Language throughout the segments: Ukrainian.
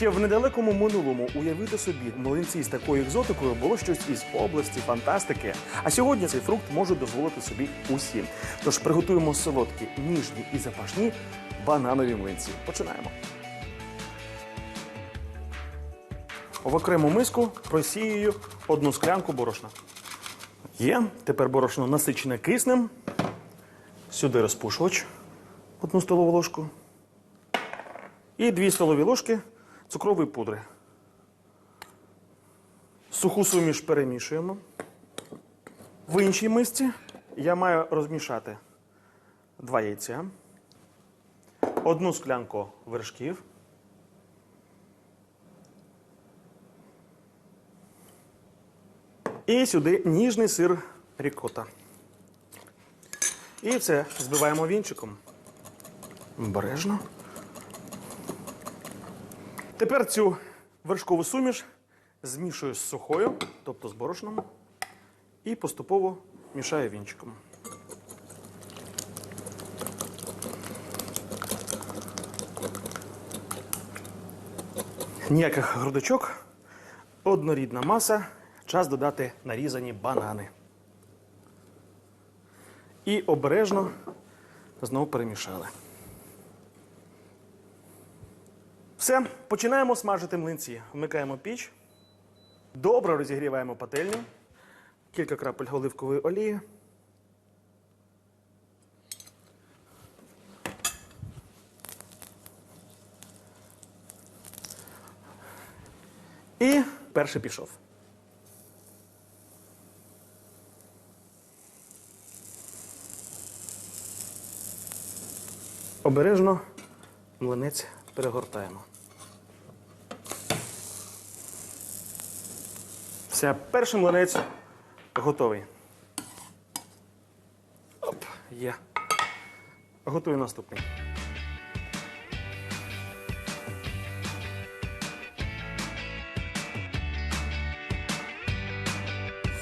Ще в недалекому минулому уявити собі млинці з такою екзотикою було щось із області фантастики. А сьогодні цей фрукт можуть дозволити собі усі. Тож приготуємо солодкі, ніжні і запашні бананові млинці. Починаємо. В окрему миску просіюю одну склянку борошна. Є. Тепер борошно насичене киснем. Сюди розпушувач одну столову ложку. І 2 столові ложки цукрової пудри. Суху суміш перемішуємо. В іншій мисці я маю розмішати два яйця, одну склянку вершків, і сюди ніжний сир рікота. І це збиваємо вінчиком. Обережно. Тепер цю вершкову суміш змішую з сухою, тобто з борошном, і поступово мішаю вінчиком. Ніяких грудочок, однорідна маса. Час додати нарізані банани. І обережно знову перемішали. Все, починаємо смажити млинці. Вмикаємо піч. Добре розігріваємо пательню. Кілька крапель оливкової олії. І перший пішов. Обережно млинець перегортаємо. Все, перший млинець готовий. Оп, є. Готую наступний.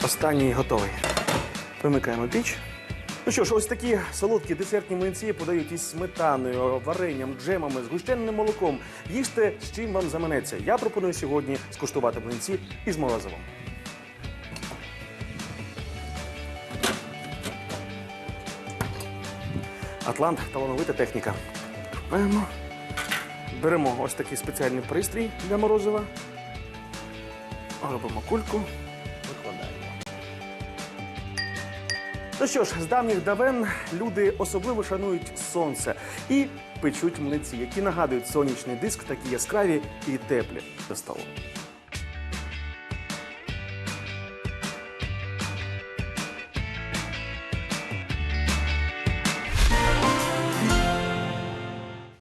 Останній готовий. Вимикаємо піч. Ну що ж, ось такі солодкі десертні млинці подають із сметаною, варенням, джемами, згущенним молоком. Їжте з чим вам заманеться. Я пропоную сьогодні скуштувати млинці із морозивом. Атлант талановита техніка. Беремо. Беремо ось такий спеціальний пристрій для морозива. Робимо кульку, викладаємо. Ну що ж, з давніх давен люди особливо шанують сонце і печуть млинці, які нагадують сонячний диск, такі яскраві і теплі до столу.